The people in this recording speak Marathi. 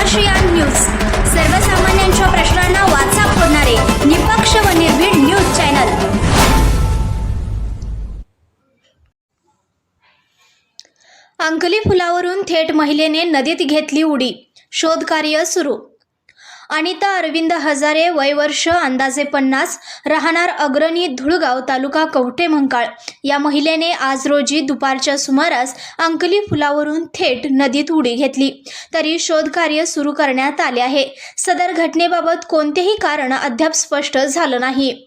महाश्रियान न्यूज. सर्वसामान्यांच्या प्रश्नांना वाचा फोडणारे निपक्ष व निर्भीड न्यूज चॅनल. अंकली पुलावरून थेट महिलेने नदीत घेतली उडी. शोधकार्य सुरू. अनिता अरविंद हजारे वय वर्ष अंदाजे पन्नास राहणार अग्रणी धुळगाव तालुका कवठे मंकाळ. या महिलेने आज रोजी दुपारच्या सुमारास अंकली फुलावरून थेट नदीत उडी घेतली. तरी शोधकार्य सुरू करण्यात आले आहे. सदर घटनेबाबत कोणतेही कारण अद्याप स्पष्ट झालं नाही.